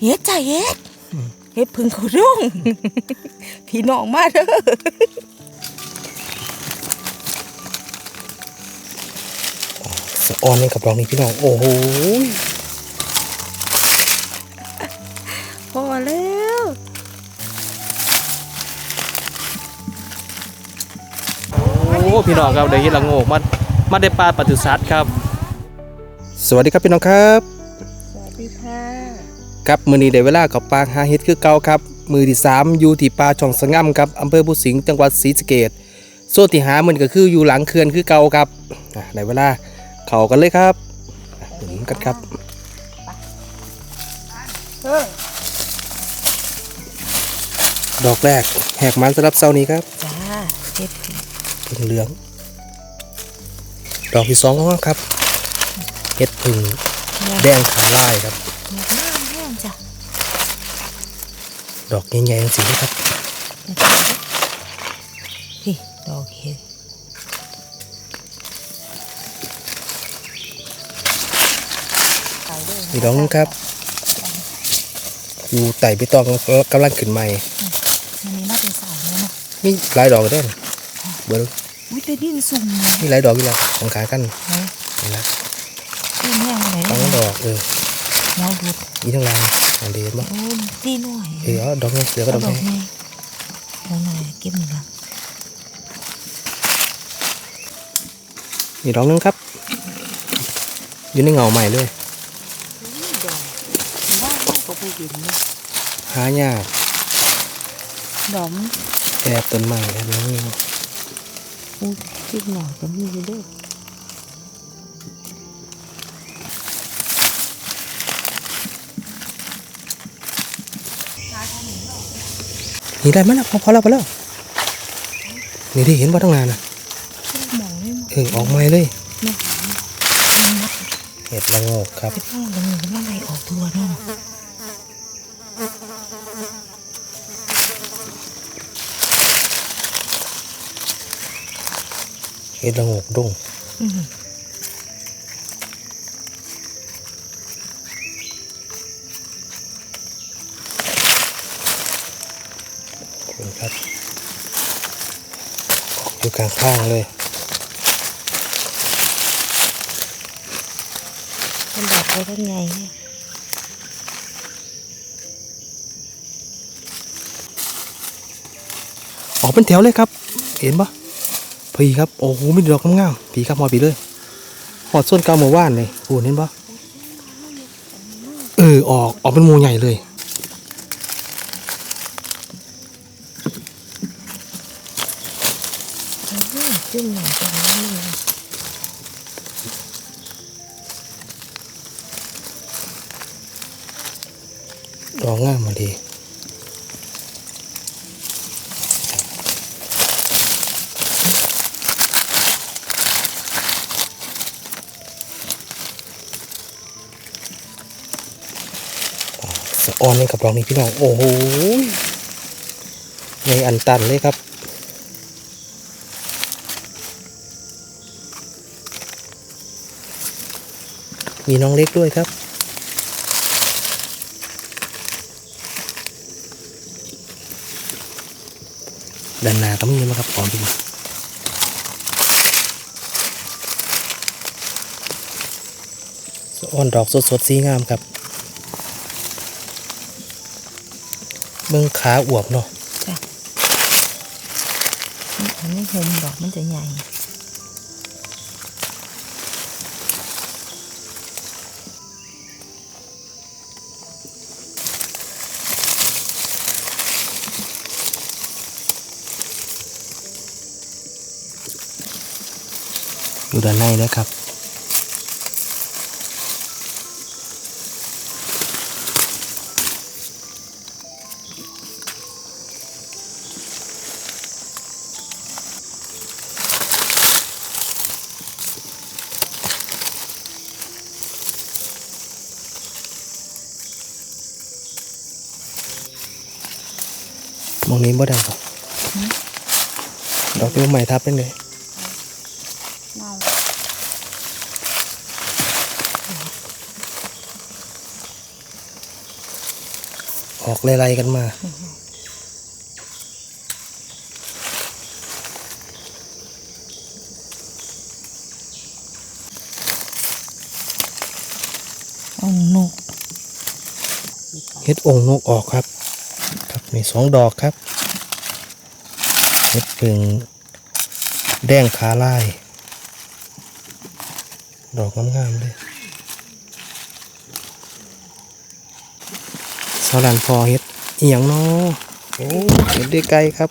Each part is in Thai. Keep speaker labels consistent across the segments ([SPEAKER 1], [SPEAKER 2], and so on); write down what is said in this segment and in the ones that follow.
[SPEAKER 1] เฮ็ดจ้ะเฮ็ดเฮ็ดพึ่งเขารุ่งพี่น้องมาเด้อ
[SPEAKER 2] สะออนนี่กับดอกนี้พี่น้อง โอ้โห
[SPEAKER 1] พอแล้ว
[SPEAKER 2] โอ้พี่น้องครับได้เห็นละโงกมามาได้ปลาปศุสัตว์ครับ สวัสดีครับพี่น้องครับ
[SPEAKER 1] สวัสดีค่ะ
[SPEAKER 2] ครับมือนี้ได้เวลากับปลาหาเห็ดคือเก่าครับ มือที่ 3 อยู่ที่ปลาช่องสง่ำครับอำเภอภูสิงห์จังหวัดศรีสะเกษส่วนที่หามันก็คืออยู่หลังเขื่อนคือเก่าครับได้เวลาเข้ากันเลยครับอะหนุนกันครับดอกแรกแหกมันสำหรับเซานี้ครับ
[SPEAKER 1] จ้าเฮ็ดพึ่ง
[SPEAKER 2] เหลือง ดอกที่สองของเราครับเห็ดพึ่งแดงขาลายครับ ดอกใหญ่ๆสีครับ
[SPEAKER 1] พี่ดอกเฮ็ดไปเด้อ
[SPEAKER 2] อีกดอกหนึงครับอยู่ไต่ไปตองกำลังขึ้นใหม่
[SPEAKER 1] อันนี้น่าเป็นสาวเลยเนาะ
[SPEAKER 2] มีหลายดอกเลยเด้อเบิ้ง
[SPEAKER 1] อุ้ยแต่ดินสุ่ม
[SPEAKER 2] มีหลายดอกอยู่แล้วของขากัน
[SPEAKER 1] เฮ้ย
[SPEAKER 2] นี่นะ
[SPEAKER 1] ดินแห้งไหน
[SPEAKER 2] สองดอกเออ
[SPEAKER 1] หัวบุด
[SPEAKER 2] อีทั้งหลาย อันเดียวบ่
[SPEAKER 1] โอ้ยดีหน่อย
[SPEAKER 2] เออเอาดอกนี้เสือก็ดอก
[SPEAKER 1] ดอก
[SPEAKER 2] นี้
[SPEAKER 1] นี้ดอกไหนเก็บหนึ่งละ
[SPEAKER 2] อีกดอกหนึงครับ อยู่ในเงาใหม่เลย
[SPEAKER 1] ดอกว่าก็ไปเห็นเลย
[SPEAKER 2] หายาก
[SPEAKER 1] ดอกมัน
[SPEAKER 2] แอบต้นไม้ครับน้องนี่
[SPEAKER 1] อุ้ยคิดหน่อยก็มีอยู่เด้อ
[SPEAKER 2] นี่ได้ไหมล่ะพอพอแล้วพอแล้วนี่ที่เห็นว่าตั้งนานนะ
[SPEAKER 1] มองไม่มอง
[SPEAKER 2] เออออกใหม่เลย
[SPEAKER 1] ไม่
[SPEAKER 2] เห็ดละโงกครับ
[SPEAKER 1] ไปพ่อกันหนึ่งว่าอะไรออกตัวเนาะ
[SPEAKER 2] เห็ดละโงกดง
[SPEAKER 1] อืม
[SPEAKER 2] ขอบคุณครับออกอยู่กลางข้างเลย
[SPEAKER 1] มันดอกไปได้ไงเนี่ย
[SPEAKER 2] ออกเป็นแถวเลยครับ เห็นปะพีครับ โอ้โหมีดอกงามๆพีครับหอดพีเลยหอดส้นกาวหมู่ว่านเลยโอ้เห็นปะเออออกออกเป็นหมูใหญ่เลย
[SPEAKER 1] ออ
[SPEAKER 2] นนี่กับดอกนี้พี่น้องโอ้โหใหญ่อันตันเลยครับมีน้องเล็กด้วยครับด้านหน้าก็มีมาครับก่อนดูอ่อนดอกสดๆสีงามครับ เบิ่งขาอวบเนาะ
[SPEAKER 1] จ้ะอันนี้ห่มดอกมันจะใหญ่
[SPEAKER 2] อยู่ด้านในนะครับ นี้บ่ได้ครับดอกนี้ใหม่ทับเป็นเลย
[SPEAKER 1] เมา
[SPEAKER 2] ออกไล่ๆกันมา
[SPEAKER 1] เอานก
[SPEAKER 2] เฮ็ดองค์นกออกครับ ครับมีสองดอกครับเฮ็ดเพึงแดงขาลาย ดอกงามๆเลยสารันพอเฮ็ดเอียงเนาะโอ้เฮ็ดได้ไกลครับ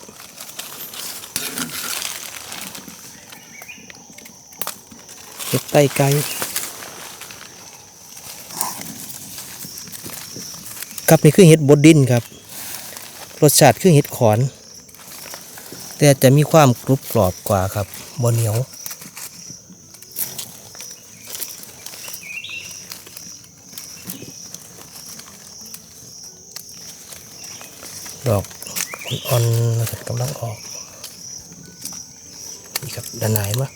[SPEAKER 2] เฮ็ดไต้ไกลครับนี่คือเห็ดบดดินครับ รสชาติคือเห็ดขอน แต่จะมีความกรุบกรอบกว่าครับบนเหนียว ดอกอ่อนๆนะครับกำลังออกนี่ครับด้านในมา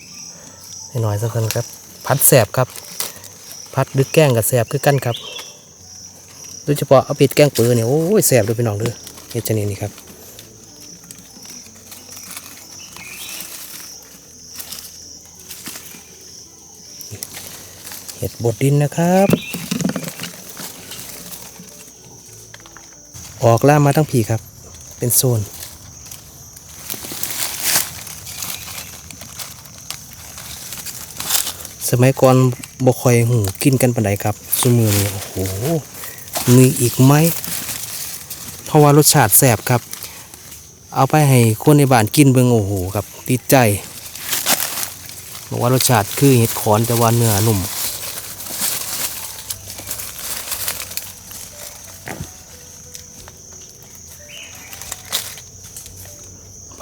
[SPEAKER 2] หน่อยสักคนครับ พัดแสบครับ พัดดึกแกล้งกับแสบคือกันครับโดยเฉพาะเอาเป็ดแกงปือเนี่ยโอ้ยแสบด้วยพี่น้องเด้อเห็ดชนิดนี้ครับ เห็ดบดดินนะครับ ออกล่ามาทั้งผีครับ เป็นโซน สมัยก่อนบ่ค่อยหูกินกันปานใดครับซุมือนี้โอ้โห มีอีกไหม เพราะว่ารสชาติแซ่บครับ เอาไปให้คนในบ้านกินเบิ่งโอ้โหครับติดใจบอกว่ารสชาติคือเห็ดขอนแต่ว่าเนื้อนุ่ม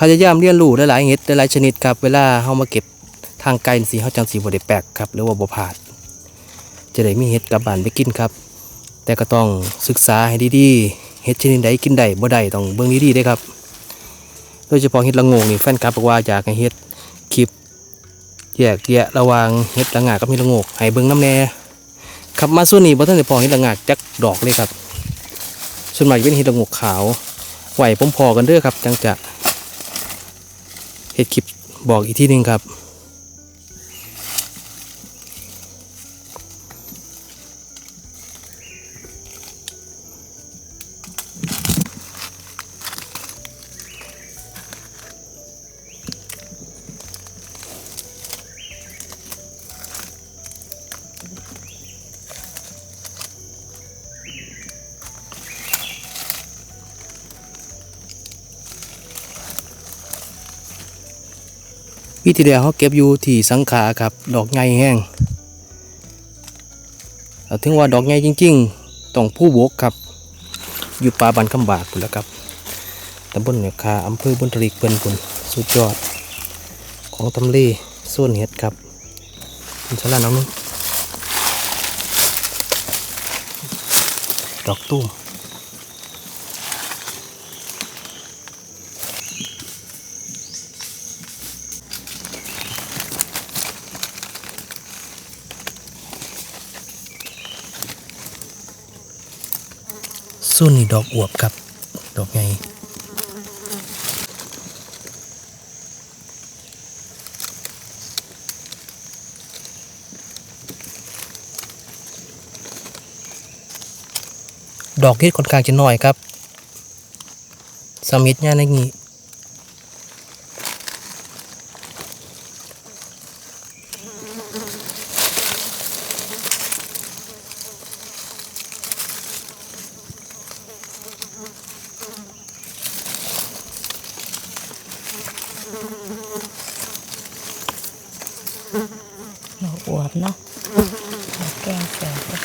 [SPEAKER 2] พยายามเรียนรู้หลายๆเห็ดหลายๆชนิดครับ เวลาเฮามาเก็บทางไกลสิเฮาจังสิบ่ได้แปลกครับหรือว่าบ่พลาด จะได้มีเห็ดกลับบ้านไปกินครับ แต่ก็ต้องศึกษาให้ดีๆเห็ดชนิดใดกินได้บ่ได้ต้องเบิ่งดีๆด้ครับ โดยเฉพาะเห็ดละงงนี่แฟนคลับบอกว่าอยากให้เห็ดคลิปแยกแยะระว่างเห็ดละงากับเห็ดละงกให้เบิ่งน้ำแน่ครับมาส่วนนี้บ่ทันได้พอเห็ดละงาจักดอกเลยครับ ส่วนมากจะเป็นเห็ดละงกขาวไหวผมพอกันเด้อครับจังจะ เห็ดคลิปบอกอีกที่หนึ่งครับ ปีที่แล้วเขาเก็บอยู่ที่สังขาครับ ดอกใหญ่แห้งถึงว่าดอกใหญ่จริงๆต้องผู้บกครับ อยู่ป่าบันคำบากพุ่นแล้วครับตำบลเหนือคาอำเภอบุญทริกเปิ้นพุ่นสุดยอด ของตำลีส่วนเห็ดครับคุณชลาน้องนุ่นดอกตุ้ม ส่วนนี้ดอกอวบครับ ดอกไงดอกเห็ดค่อนข้างจะน้อยครับสมิธเนี่ยในนี้
[SPEAKER 1] ดอกอวบเนาะดอกแกงแสบเลย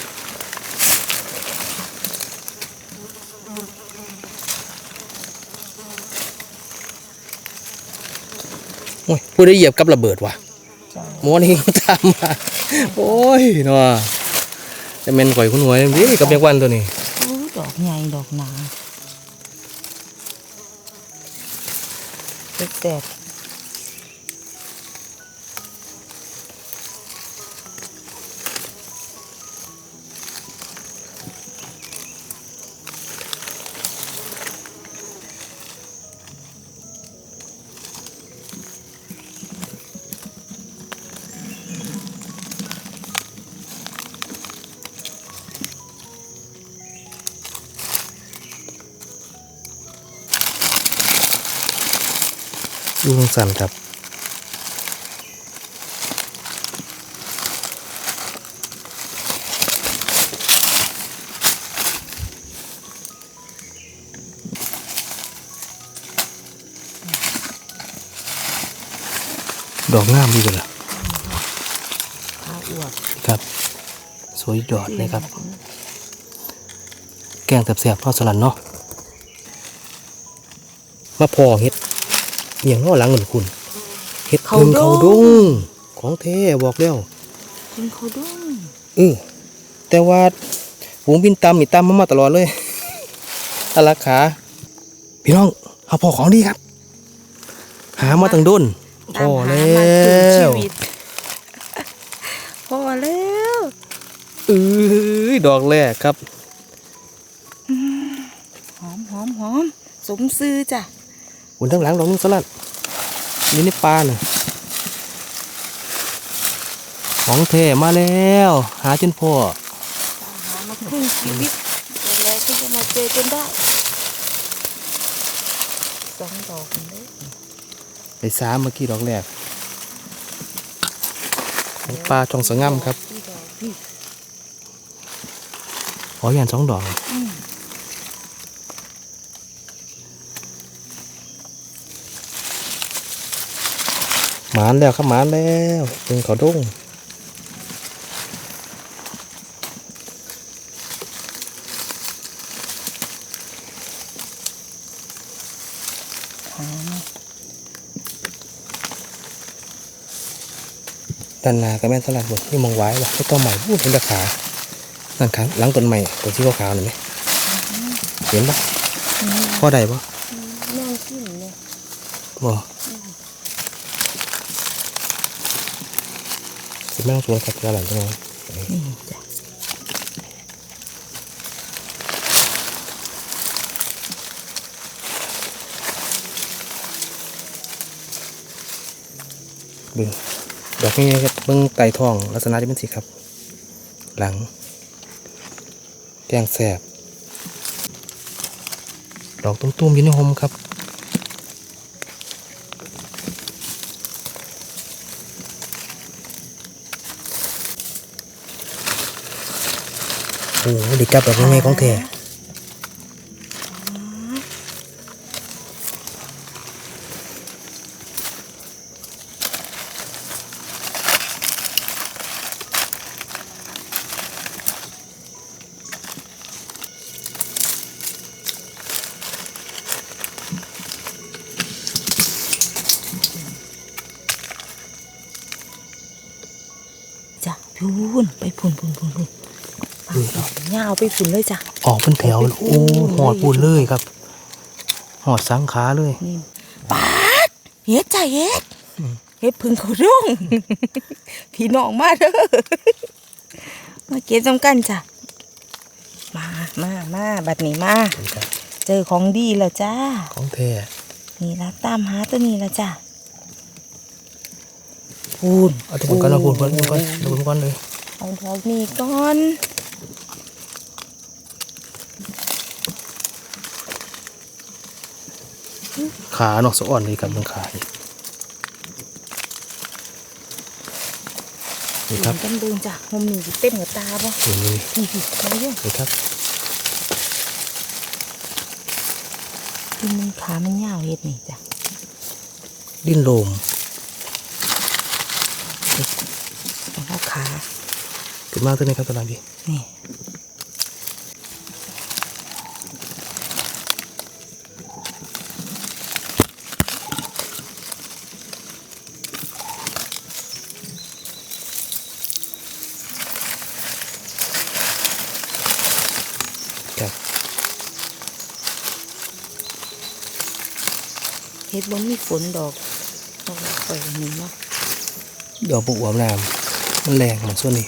[SPEAKER 2] โอ้ย ผู้ได้เหยียบกับระเบิดว่ะ
[SPEAKER 1] จ้า
[SPEAKER 2] หมอนี่ตามมา โอ้ยเนาะจะเป็นข่อยคุณหวยนี่กับเมียกวันตัวนี้
[SPEAKER 1] โอ้ดอกใหญ่ดอกหนาแสบ
[SPEAKER 2] ดูลงสันครับดอกงามดีกันล่าครับ สวยดอดเลยครับ แกงแสบๆทอดสลัดเนาะมาพอเฮ็ด อียงเนอหลังเงินคุณเฮ็ดเพิ่งเขาดงของแท้บอกแล้ว
[SPEAKER 1] กินข้าวด้ง
[SPEAKER 2] เออแต่ว่าฝูงบินตามมีตามมามาตลอดเลยอารักขา พี่น้องเอาพอของดีครับ หามาตั้งด้นพอแล้
[SPEAKER 1] ตามหามาถึงชี
[SPEAKER 2] ว
[SPEAKER 1] วิตพอแล้ว
[SPEAKER 2] เอ้ยดอกแรกครับ
[SPEAKER 1] หอมหอมหอมสมซื้อจ้ะ
[SPEAKER 2] หุ่นทั้งหลังดอกนึงสลัดนี่ในปลาน่ะของแท้มาแล้ว หาจนพอ
[SPEAKER 1] หามาครึ่งชีวิตอะไรก็จะมาเจอจนได้สองดอกเลย
[SPEAKER 2] ไปสามเมื่อกี้ดอกแรกของปลาจองสง่ำครับ
[SPEAKER 1] นี่ดอกนี่
[SPEAKER 2] ขออย่างสองดอก หมานแล้วครับหมานแล้วเป็นเขาดง
[SPEAKER 1] หอม
[SPEAKER 2] ด้านหน้าก็แม่นสลัดบดนี่มองไว้ว่ะไม่ต้องใหม่พูดเป็นราคานั่นครับหลังต้นใหม่ตัวที่ขาวๆเห็นไหมเห็นปะพ่อใดปะ
[SPEAKER 1] แม่งกินเลย
[SPEAKER 2] บ่ สิแม่งชวนขัดกระหล่ำตรงนี้
[SPEAKER 1] นี่จ้ะ
[SPEAKER 2] เบิ่งดอกนี้ครับเบิ่งไก่ทองลักษณะที่เป็นสีครับ หลังแกงแสบดอกตุ้มๆอยู่ในหมครับ โอ้โหดีกับดอกนี้ของแท้
[SPEAKER 1] จ้ะพูนไปพูนพูนพูนพูน ปาดอกเงาไปพูนเลยจ้ะ
[SPEAKER 2] ออกเป็นแถวเลยโอ้หอดปูนเลยครับหอดสังขาเลย
[SPEAKER 1] นี่ปาดเฮ็ดจ้ะเฮ็ดเฮ็ดพึ่งเขาร่งพี่น้องมาเด้อมาเก็บจำกันจ้ะมามามาบัดนี้มา
[SPEAKER 2] นี่ครับ
[SPEAKER 1] เจอของดีแล้วจ้า
[SPEAKER 2] ของแท้
[SPEAKER 1] นี่ละตามหาตัวนี้แล้วจ้ะพูน
[SPEAKER 2] เอาทุกคนก่อนเอาปูนก่อนปูนก่อนเอาปูนก่อนเลย
[SPEAKER 1] เอาดอกนี้ก่อน
[SPEAKER 2] ขาเนาะสะอ่อนเลยครับตรงขานี่นี่ครับ
[SPEAKER 1] เห็นกันเบิ่งจ้ะมุมนี้สิเต็มกับตาบ่
[SPEAKER 2] นี่นี่
[SPEAKER 1] นี่พี่เขาเยอะ
[SPEAKER 2] นี่ครับ
[SPEAKER 1] ที่มันขามันยาวเฮ็ดนี่จ้ะ
[SPEAKER 2] ดิ้นโลม
[SPEAKER 1] เอาขา
[SPEAKER 2] ขึ้นมาตัวนี้ครับตัวนั้นพี่
[SPEAKER 1] นี่
[SPEAKER 2] บ่
[SPEAKER 1] มีฝนดอกเอาไว้ปล่อยนี่เนาะ
[SPEAKER 2] ดอกบุกหวามน้ำมันแรงเหมือนส่วนนี้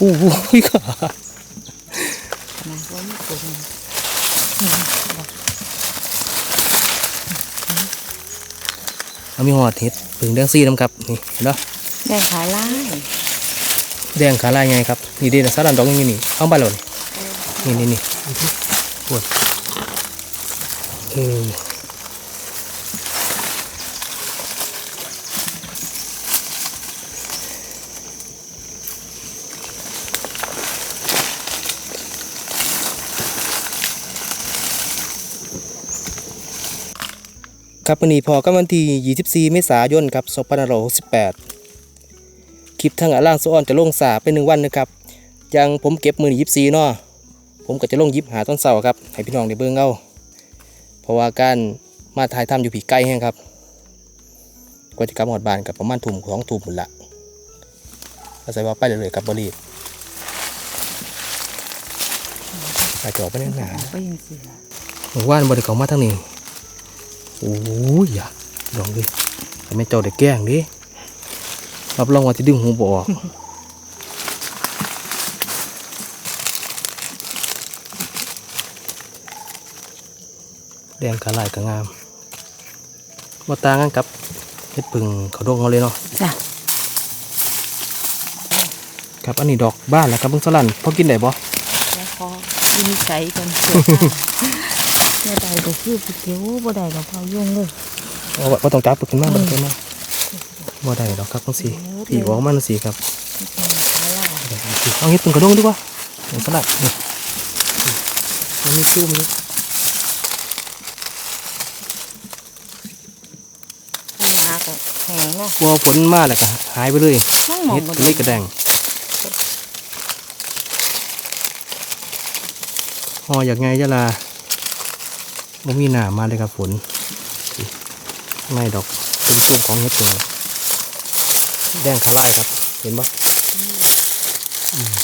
[SPEAKER 2] อู้หูยขา
[SPEAKER 1] นะบ่มีฝนนี่ดอก
[SPEAKER 2] เอามีหอดเห็ดผึ่งแดงซีน้ำครับนี่เห็นเนาะ
[SPEAKER 1] แม่ขาลาย
[SPEAKER 2] แดงขาลายไงครับนี่เด่นสารันดอกอย่างนี้นี่เอาไปเลยนี่นี่นี่นี่ปวดเออ ครับวันนี้พอก็วันที่ 24 เมษายนครับ2568 คลิปทางอาล่างโซออนจะลงสาเป็นหนึ่งวันนะครับยังผมเก็บมือ24เนาะผมก็จะลงยิบหาต้นเสาร์ครับ ให้พี่น้องได้เบิ่งเอาเพราะว่าการมาถ่ายทำอยู่ผีใกล้แห้งครับกว่าจะกลับหอดบ้านกับประมาณทุ่มของทุ่มหมดละอาศัยว่าไปเรื่อยๆกับบรีบอาจออกไปเล่นหนา
[SPEAKER 1] ออกไปยังสิล่ะ
[SPEAKER 2] ผมว่านบริเขามาทางนี้ โอ้ยอย่าลองดิแต่ไม่เจ้าได้แกล้งดิรับรองว่าจะดึงหูบออกแดงขาลายก็งามมาต่างกันกับเห็ดพึ่งเขาดงเขาเลยเนาะ
[SPEAKER 1] จ้ะ
[SPEAKER 2] ครับอันนี้ดอกบ้านแล้วครับเพิ่งสลันพอกินได้บ่
[SPEAKER 1] แล้วพอยิงไก่กันเสียเนี่ ยได้ก็คือไปเกี่ยวบ่ได้ดอกเขายุ่งเลย
[SPEAKER 2] เอาบ่ต้องจับปึกขึ้นมาบ่ต้องขึ้นมาบ่ได้ดอกครับจังซี่ผีออกมาจังซี่ครับเอาเห็ดพึ่งกระด้งดีกว่าเห็ดสลัดนี่มันมีตู้มัน
[SPEAKER 1] หาก็แห้งเนาะ
[SPEAKER 2] วัวฝนมาแล้วก็หายไปเลย
[SPEAKER 1] ต้องมอง
[SPEAKER 2] เห็ด
[SPEAKER 1] บ่
[SPEAKER 2] เล็กกระแดงหออยากไงจะลา ไม่มีหนามาเลยครับฝนไม่ดอกเป็นช่วงของเห็ดพึ่แดงขาลายครับ เห็นปะอืม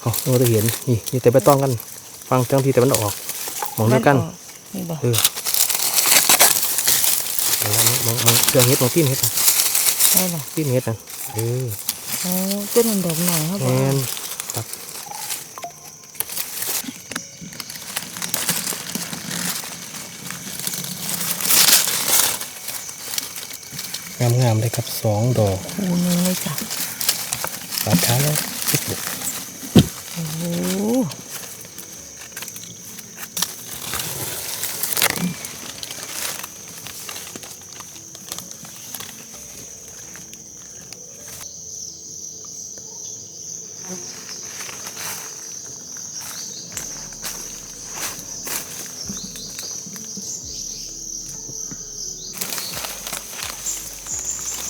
[SPEAKER 2] เอาเราจะเห็น นี่นี่แต่ไปต้องกัน ฟังจังทีแต่มันออกมองด้วยกัน
[SPEAKER 1] นี่บ่
[SPEAKER 2] เออเอาละมองมองเครื่องเฮ็ดมองปิ้นเฮ็ดนะ
[SPEAKER 1] ได้ล่ะ
[SPEAKER 2] ปิ้นเฮ็ดนะเออ
[SPEAKER 1] โอ้เป็นมันดอกหน่อยครับ
[SPEAKER 2] แม
[SPEAKER 1] บ่
[SPEAKER 2] นครับงามงามๆเลยครับสองดอก
[SPEAKER 1] คูนึงเลยจ้ะ
[SPEAKER 2] ปาดขาแล้วสิบดอก
[SPEAKER 1] โอ้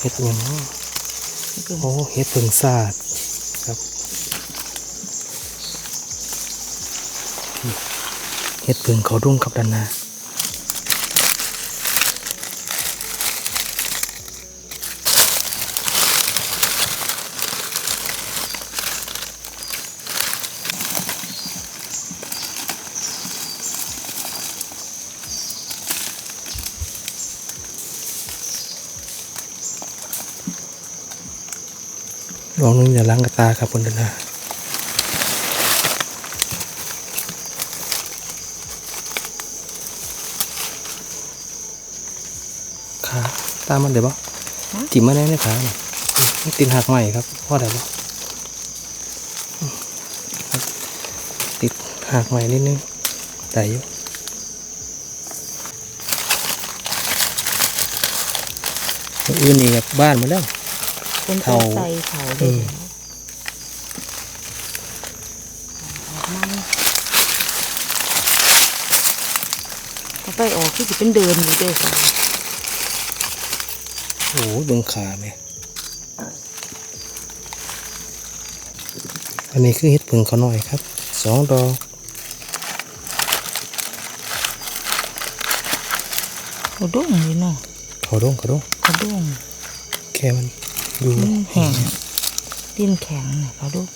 [SPEAKER 1] ห
[SPEAKER 2] เฮ็ดหยังเนาะ
[SPEAKER 1] คือ
[SPEAKER 2] โอ้เฮ็ดเพิ่งซาดครับเฮ็ดเพิ่งเขาดุ้งครับด้านหน้า ลองนึงอย่าล้างกระตาครับคุณดานาขาตามมันเดี๋ยวบ่จิ้มมาแน่ในขาเนี่ยมันติดหักใหม่ครับพ่อได้บ่อืมครับติดหักใหม่นิดนึงได้อยู่อื่นนี่กับบ้านหมาแล้ว
[SPEAKER 1] เป็น
[SPEAKER 2] เท่า
[SPEAKER 1] ใส่เถา
[SPEAKER 2] อื
[SPEAKER 1] เด้
[SPEAKER 2] ม
[SPEAKER 1] ก็ ไปออกที่สิเป็นเดินอยู่เด้อ
[SPEAKER 2] โอ้โหเบิ่งขาไหมอันนี้คือเห็ดผึ่งเขาหน่อยครับสองดอก
[SPEAKER 1] กระด้งเลยเนาะ
[SPEAKER 2] เขาดงเขาดง
[SPEAKER 1] กระด้ง
[SPEAKER 2] แค่มันอยู่
[SPEAKER 1] มันแห้งดิ้นแข็งเนี่ยกระด้ง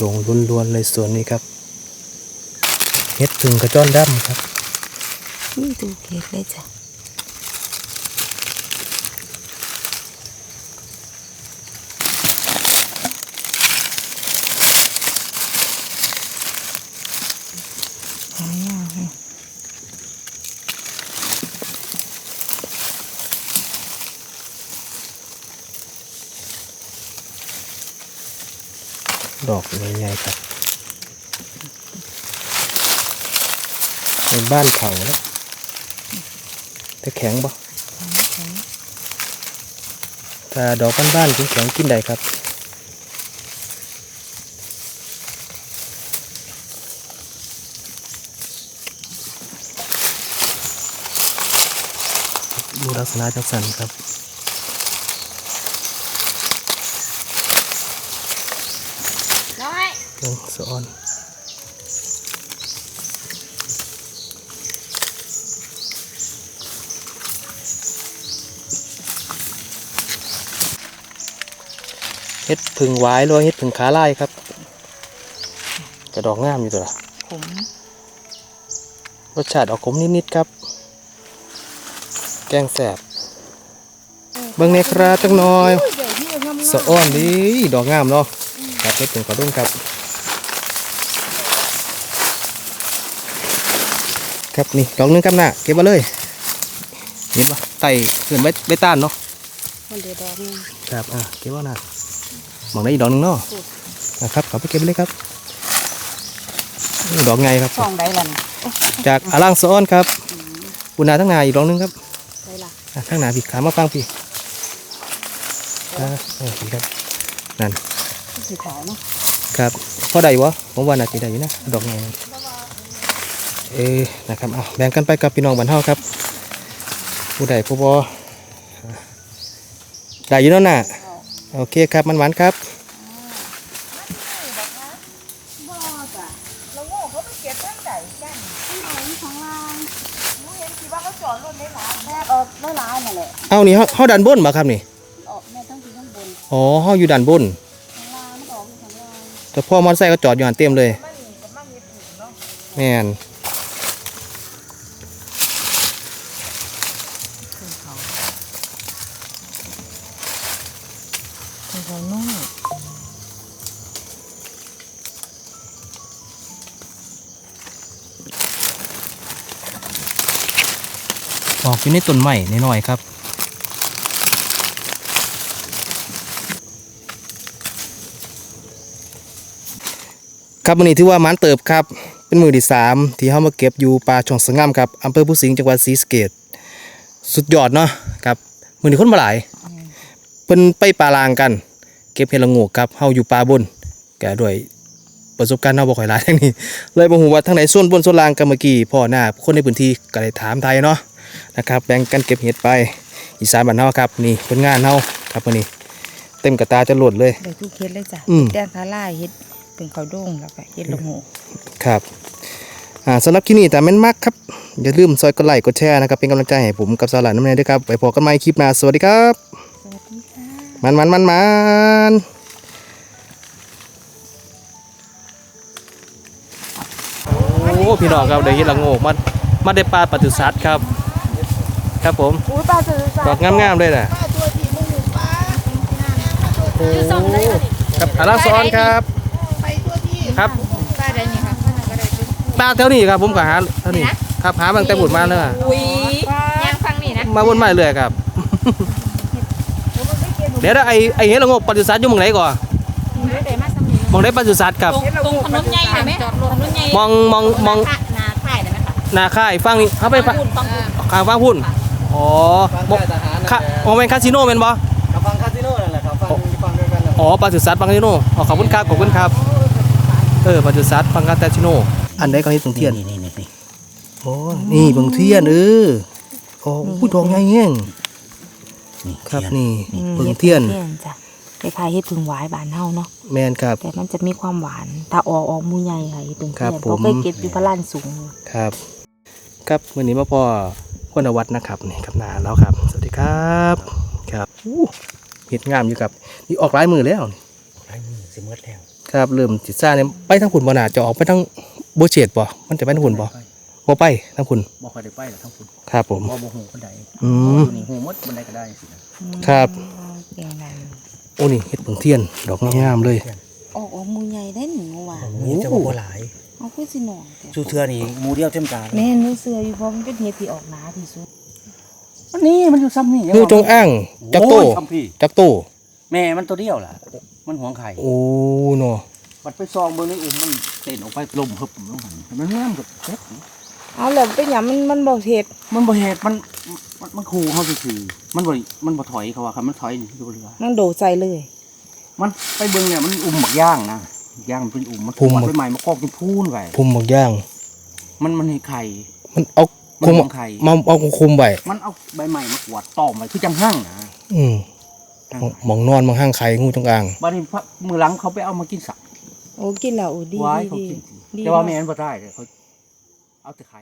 [SPEAKER 2] ดงล้วนๆเลยส่วนนี้ครับเห็ดถึงกระจ้อนดำครับ
[SPEAKER 1] นี่ดูเกล็ดเลยจ้ะ好呀。
[SPEAKER 2] ดอกใหญ่ๆครับเป็นบ้านเผาแล้วแต่แข็งบ่ถ้าดอกบ้านๆแข็งกินได้ครับดูลักษณะจังสันครับ
[SPEAKER 1] น้อย
[SPEAKER 2] เครื่องสะออนเฮ็ดผึ่งหวายหรือว่าเฮ็ดผึ่งขาลายครับกระดอกงามอยู่ตัวละ
[SPEAKER 1] ผม
[SPEAKER 2] รสชาติออกขมนิดๆครับ แกงแสบเบิ่งในคราจังหน่อย
[SPEAKER 1] ใหญ่ที่งาม
[SPEAKER 2] สะอ้อนดีดอกงามเนาะครับเฮ็ดผึ่งขอดุ้งครับ ครับนี่ดอกหนึงครับหน้าเก็บมาเลยเห็นปะไต่ขึ้นใบใบต้านเนาะ
[SPEAKER 1] มันเดือดดอกนึง
[SPEAKER 2] ครับอะเก็บว่าหน้าหมองได้อีกดอกหนึงเนาะนะครับขอไปเก็บไปเลยครับนี่ดอกไงครับ
[SPEAKER 1] ช่องใดล่ะนี่
[SPEAKER 2] จากอาล่างสะอ้อนครับอุณาทั้งหนาอีกดอกหนึงครับ
[SPEAKER 1] ใดล่ะ
[SPEAKER 2] อะทั้งหนาพี่ขามาฟังพี่อ่าโอเคครับนั่น
[SPEAKER 1] สีขาวเนาะ
[SPEAKER 2] ครับพอได้วะผมว่าน่าจะได้อยู่นะดอกไง เออนะครับเอาแบ่งกันไปกับพี่น้องบ้านเฮาครับ ผู้ใดผู้บอได้อยู่แล้วน่ะโอเคครับมันหวานครับ
[SPEAKER 1] บ่จ้ะเราโง่เขาไปเก็บทั้งใดกันที่ไหนของเราหนูเห็นสิว่าเขาจอดรถได้หลายแม่เออได้หลายนั่นแหละ
[SPEAKER 2] เอานี่เฮาเฮาดันบนบ่ครับนี่
[SPEAKER 1] ออกแม่ทั้งที่ข้างบน
[SPEAKER 2] อ๋อเฮาอยู่ดันบน
[SPEAKER 1] ข้างล่างมันออกอยู่ข้างล่าง
[SPEAKER 2] แต่พ่อมอเตอร์ไซค์ก็จอดอยู่หันเต็มเลย
[SPEAKER 1] มันนี่กับมันเฮ็ดถูกเนาะ
[SPEAKER 2] แม่น
[SPEAKER 1] ออ
[SPEAKER 2] กอยู่ในต้นไม้นน้อยๆครับ ครับวันนี้ถือว่ามันเติบครับ เป็นมือที่สามที่เฮามาเก็บอยู่ป่าช่องสงามครับอำเภอผู้สิงห์จังหวัดศรีสะเกษสุดยอดเนาะครับมือนี้คนมาหลายเพิ่นไปป่าลางกัน เก็บเห็ดละโงกครับเฮาอยู่ป่าบนแกด้วยประสบการณ์เฮาบ่ค่อยหลายทั้งนี้ เลยบ่ฮู้ว่าทางไหนส่วนบนส่วนล่างกันเมื่อกี้พ่อหน้าคนในพื้นที่ก็ได้ถามไทยเนาะ นะครับแบ่งกันเก็บเห็ดไปอีสานบ้านเฮาครับนี่ผลงานเฮาครับวันนี้ เต็มกระตาจะหลดเลย
[SPEAKER 1] ได้ทุกเคสเลยจ้ะ
[SPEAKER 2] อืม
[SPEAKER 1] แดงคาล่าเฮ็ดเป็นข้าวโด่งแล้วก็เฮ็ดละโง่
[SPEAKER 2] ครับอ่าสำหรับคลิปนี้แต่แม่นมากครับ อย่าลืมซอยกดไลค์กดแชร์นะครับ เป็นกำลังใจให้ผมกับสาวหลานน้ำเนยด้วยครับไปพบกันใหม่คลิปหน้าสวัสดีครับ
[SPEAKER 1] สวัสดีค่ะ
[SPEAKER 2] มันมันมันมันโอ้พี่น้องครับเดี๋ยวยินละโงกมามาได้ปลาปศุสัตว์ครับ ครับผม
[SPEAKER 1] อุ้ยปลาสื่อสาร
[SPEAKER 2] ดอกงามๆเลยนะ
[SPEAKER 1] ปลาตัวที่มึงอยู่ปลา
[SPEAKER 2] โอ้ครับอาล่าซ้อนครับ
[SPEAKER 1] ไปตัวที่
[SPEAKER 2] ครับ
[SPEAKER 1] ปลาใดนี่ค่ะปลาใดก็ได้จุ๊บ
[SPEAKER 2] ปลาแถวนี้ครับผมก็หาเท่านี้ครับหาบางแต่บุดมาเลยอะ
[SPEAKER 1] อุ้ยย่างฟังนี่นะ
[SPEAKER 2] มาวนมาเรื่อยครับ เดี๋ยวนะไอไอเห็ดละโงกปศุสัตว์อยู่หมองไหนก่อน
[SPEAKER 1] ไม่ได้มาสำนี
[SPEAKER 2] มองได้ปศุสัตว์ครับ
[SPEAKER 3] ตรงถนนใหญ่เห็นไหมถนนใหญ่
[SPEAKER 2] มองมองมอง
[SPEAKER 3] นาค่ายได้ไหมคะ
[SPEAKER 2] หนาค่ายฟังนี่เขาไปฟัง
[SPEAKER 3] พูดฟังพูด
[SPEAKER 2] ข้างฟังพุ่น อ๋อมองค่ะมองเป็นคาสิโนเป็นบ่
[SPEAKER 4] กับฟังคาสิโน่นั่นแหละครับฟังฟังด้วยกันนั่นแหละ
[SPEAKER 2] อ๋อปศุสัตว์ฟังคาสิโนอ๋อขอบคุณครับขอบคุณครับ เออปศุสัตว์ฟังคาสิโน อันใดก็เฮ็ดตรงเทียน
[SPEAKER 4] นี่นี่นี่
[SPEAKER 2] โอ้นี่เบางเทียนเออโอ้ผู้ดอกใหญ่แห้ง
[SPEAKER 4] นี่
[SPEAKER 2] ครับ
[SPEAKER 4] เทียน
[SPEAKER 2] นี่เบิ่งเทียน
[SPEAKER 1] เทียนจ้ะคล้ายๆเฮ็ดพึ่งหวายบานเฮาเนาะ
[SPEAKER 2] แมนครับ
[SPEAKER 1] แต่มันจะมีความหวานถ้าออกออกมูใหญ่ค่ะเฮ็ดพึ่ง
[SPEAKER 2] ครั
[SPEAKER 1] เที
[SPEAKER 2] บ
[SPEAKER 1] ยน
[SPEAKER 2] ผม
[SPEAKER 1] เพราะเคยเก็บอยู่พระลานสูง
[SPEAKER 2] ครับ ครับวันนี้มาพ่อ คนวัดนะครับนี่ครับนาแล้วครับ สวัสดีครับครับอู้เห็ดงามอยู่ครับ นี่ออกหลายมือแล้วนี่
[SPEAKER 4] ลายมือสิเมื่อแล้ว
[SPEAKER 2] ครับเริ่มจิตซ่าเนี่ยไปทางขุนบ่นาจะออกไปทางโบเชตบ่มันจะไปทางขุนบ่บ่ไปทางขุน
[SPEAKER 4] บ่ค่อยได้ไปหรอกทั้งคุณ
[SPEAKER 2] ครับผม
[SPEAKER 4] บ่บ่หูคนใด
[SPEAKER 2] อืม
[SPEAKER 4] อยู่นี่หูหมดคนใดก็ได้สินะครับ
[SPEAKER 1] เก่งนั่น
[SPEAKER 2] โอ้นี่เห็ดเผงเทียน ดอกงามๆเลย
[SPEAKER 1] ออกออกมูใหญ่ได้หนึ่งว่า
[SPEAKER 4] มีจะบ่หลาย
[SPEAKER 1] เอา คือสิหนองแต่
[SPEAKER 4] ชูเทือนี่หมูเดียวเต็มตาเลย
[SPEAKER 1] แม่นรู้เสืออยู่เพราะมันเป็นเห็ดที่ออกหนาที่สุด
[SPEAKER 4] มันนี่มันอยู่ซ้ำนี่
[SPEAKER 2] งูจงอ้างจักโต
[SPEAKER 4] โอ้ยซ้ำพี่
[SPEAKER 2] จักโต
[SPEAKER 4] แม่มันตัวเดียวล่ะ มันหวงไข่
[SPEAKER 2] โอ้เนาะ
[SPEAKER 4] บัดไปซองเบิ่งในอุ้มมันเต้นออกไปลมฮึบลงหันมันงามกับเฮ็ด
[SPEAKER 1] เอาแล้วเป็นหยังมันมันบ่เฮ็ด
[SPEAKER 4] มันบ่เฮ็ดมันมันมันคูเฮาซื่อๆมันบ่มันบ่ถอยเขาว่าคันมันถอยนี่อยู่เรือ
[SPEAKER 1] มันโดดใส่เลย
[SPEAKER 4] มันไปเบิ่งเนี่ยมันอุ้มบักย่างนะ ย่างมันเป็นอุ้มมันถูกมัดไปใหม่มากอกเป็นพูนไว้
[SPEAKER 2] พุ่มบักย่าง
[SPEAKER 4] มันมันให้ไข่
[SPEAKER 2] มันเอา
[SPEAKER 4] มัน
[SPEAKER 2] คุม
[SPEAKER 4] ของใคร
[SPEAKER 2] มาเอาคุมไว้
[SPEAKER 4] มันเอาใบใหม่มากวาดตอมไว้คือจังห้างนะ
[SPEAKER 2] อืมหมองนอนหมองห้างไข่งูจงอาง
[SPEAKER 4] บัดนี้พระมือหลังเขาไปเอามากินสัก
[SPEAKER 1] โอ้กินแล้วโอ้ดี
[SPEAKER 4] ไว้
[SPEAKER 1] ดี
[SPEAKER 4] เขา
[SPEAKER 1] ดี
[SPEAKER 4] กิน
[SPEAKER 1] ดี
[SPEAKER 4] แต่ว่าแม่นบ่ได้เลยเขาเอาแต่ไข่